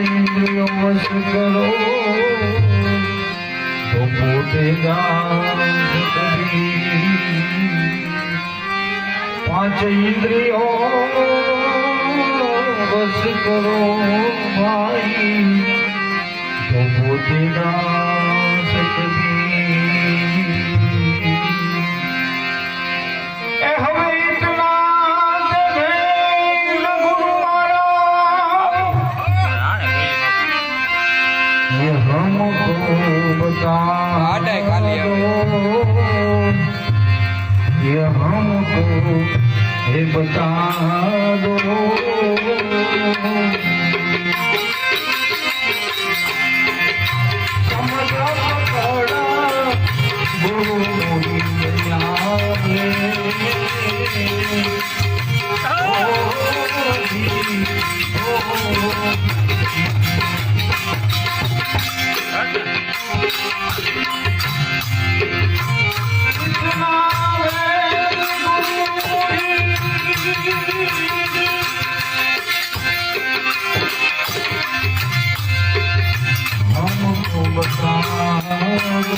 ઇન્દ્રિયો વશ કરો તો પોતે પાંચ ઇન્દ્રિયો વશ કરો ભાઈ. તો પોતે દાસ કરી પ્રસાદો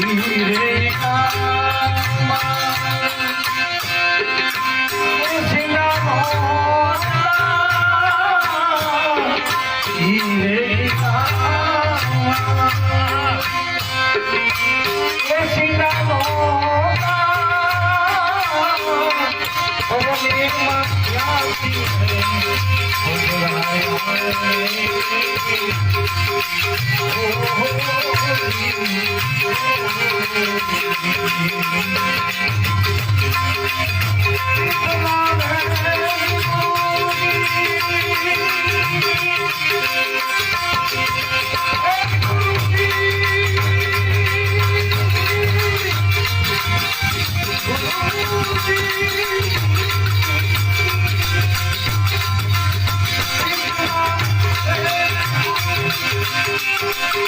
Oh, oh, oh, oh.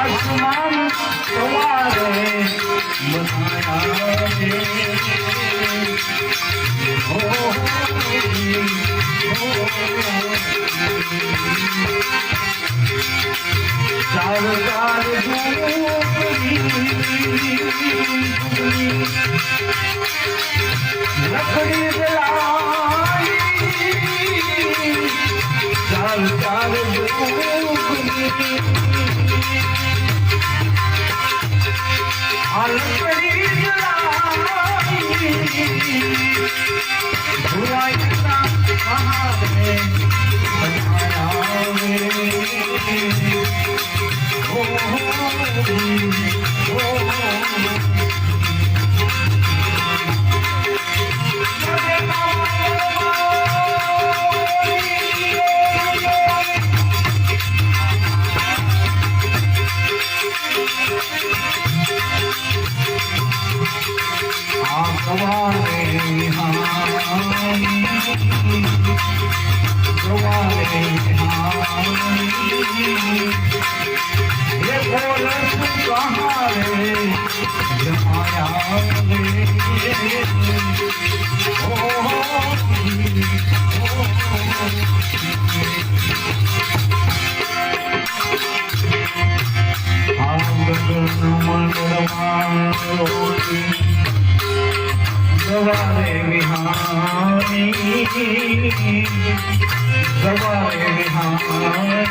आसमान तुम्हारे बनाया है हो चार चार लकड़ी दिला વિહારી ગવા વિહારી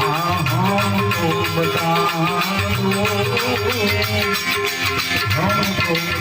हमको बता दो हमको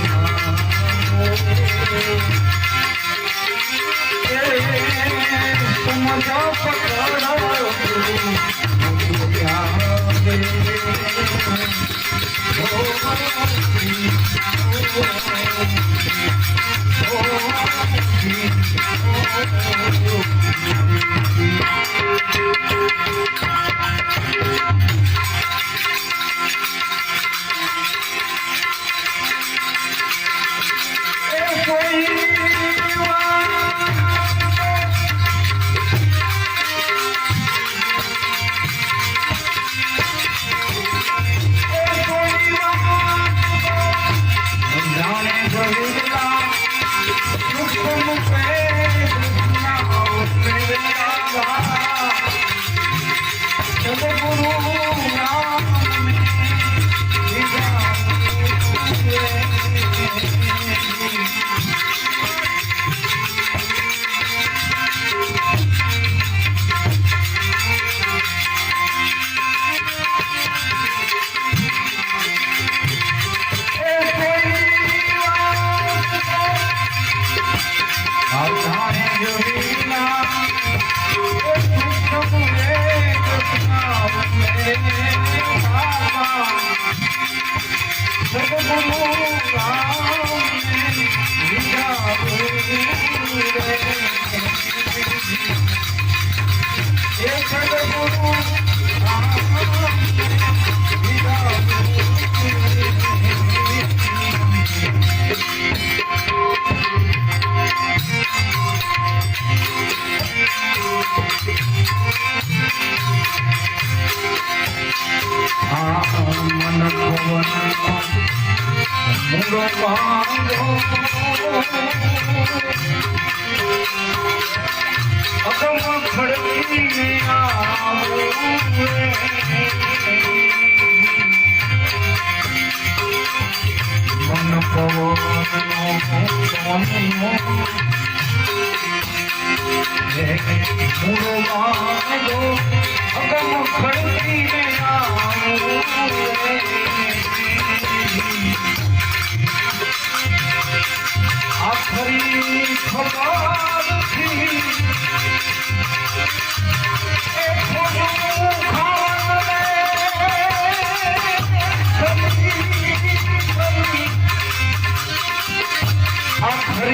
મન ભવન મુરો પાંગો અગમ ખડકીને આવો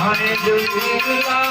જાણે દુનિયા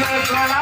శ్రీకళ